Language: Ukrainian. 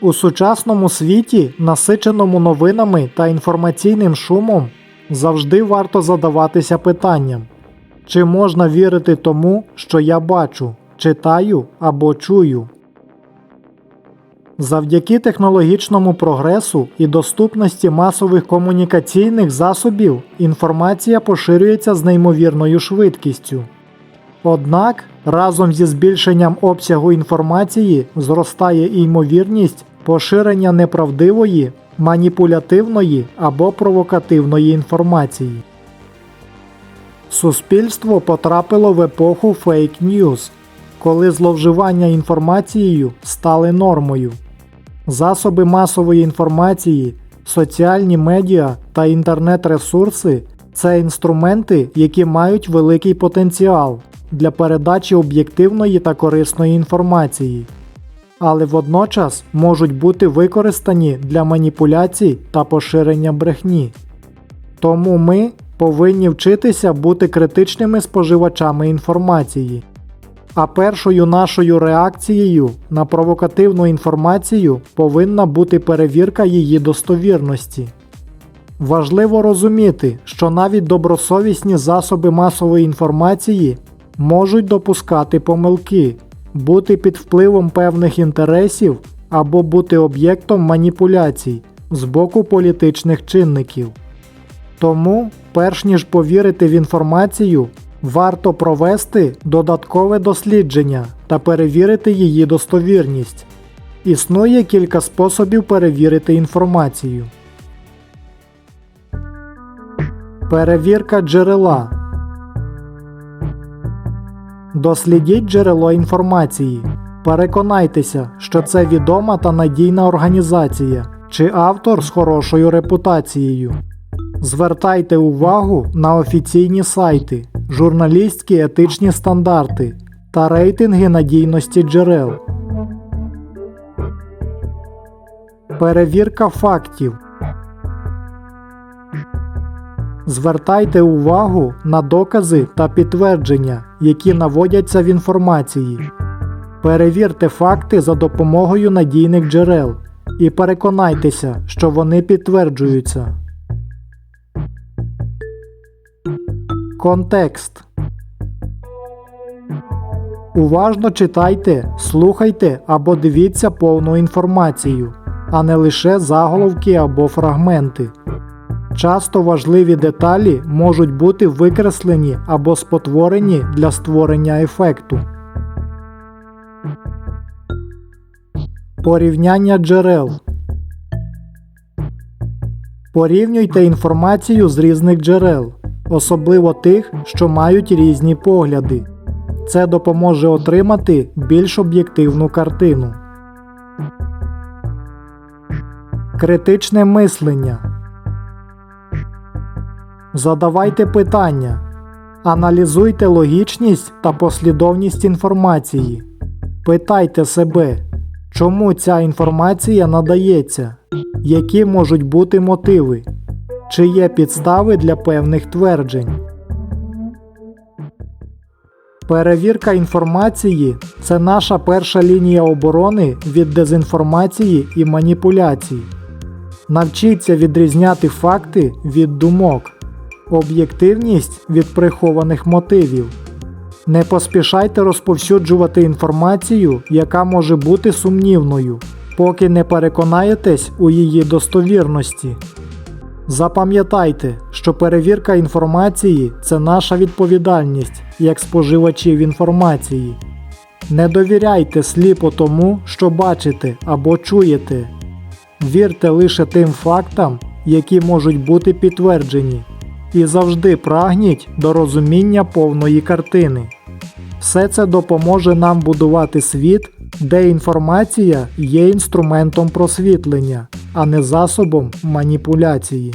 У сучасному світі, насиченому новинами та інформаційним шумом, завжди варто задаватися питанням, чи можна вірити тому, що я бачу, читаю або чую. Завдяки технологічному прогресу і доступності масових комунікаційних засобів інформація поширюється з неймовірною швидкістю. Однак разом зі збільшенням обсягу інформації зростає і ймовірність поширення неправдивої, маніпулятивної або провокативної інформації. Суспільство потрапило в епоху фейк-ньюз, коли зловживання інформацією стали нормою. Засоби масової інформації, соціальні медіа та інтернет-ресурси це інструменти, які мають великий потенціал для передачі об'єктивної та корисної інформації, але водночас можуть бути використані для маніпуляцій та поширення брехні. Тому ми повинні вчитися бути критичними споживачами інформації. А першою нашою реакцією на провокативну інформацію повинна бути перевірка її достовірності. Важливо розуміти, що навіть добросовісні засоби масової інформації можуть допускати помилки, бути під впливом певних інтересів або бути об'єктом маніпуляцій з боку політичних чинників. Тому, перш ніж повірити в інформацію, варто провести додаткове дослідження та перевірити її достовірність. Існує кілька способів перевірити інформацію. Перевірка джерела. Дослідіть джерело інформації. Переконайтеся, що це відома та надійна організація чи автор з хорошою репутацією. Звертайте увагу на офіційні сайти, журналістські етичні стандарти та рейтинги надійності джерел. Перевірка фактів. Звертайте увагу на докази та підтвердження, які наводяться в інформації. Перевірте факти за допомогою надійних джерел і переконайтеся, що вони підтверджуються. Контекст. Уважно читайте, слухайте або дивіться повну інформацію, а не лише заголовки або фрагменти. Часто важливі деталі можуть бути викреслені або спотворені для створення ефекту. Порівняння джерел. Порівнюйте інформацію з різних джерел, особливо тих, що мають різні погляди. Це допоможе отримати більш об'єктивну картину. Критичне мислення. Задавайте питання. Аналізуйте логічність та послідовність інформації. Питайте себе, чому ця інформація надається, які можуть бути мотиви, чи є підстави для певних тверджень. Перевірка інформації це наша перша лінія оборони від дезінформації і маніпуляцій. Навчіться відрізняти факти від думок, об'єктивність від прихованих мотивів. Не поспішайте розповсюджувати інформацію, яка може бути сумнівною, поки не переконаєтесь у її достовірності. Запам'ятайте, що перевірка інформації це наша відповідальність як споживачів інформації. Не довіряйте сліпо тому, що бачите або чуєте. Вірте лише тим фактам, які можуть бути підтверджені, і завжди прагніть до розуміння повної картини. Все це допоможе нам будувати світ, де інформація є інструментом просвітлення, а не засобом маніпуляції.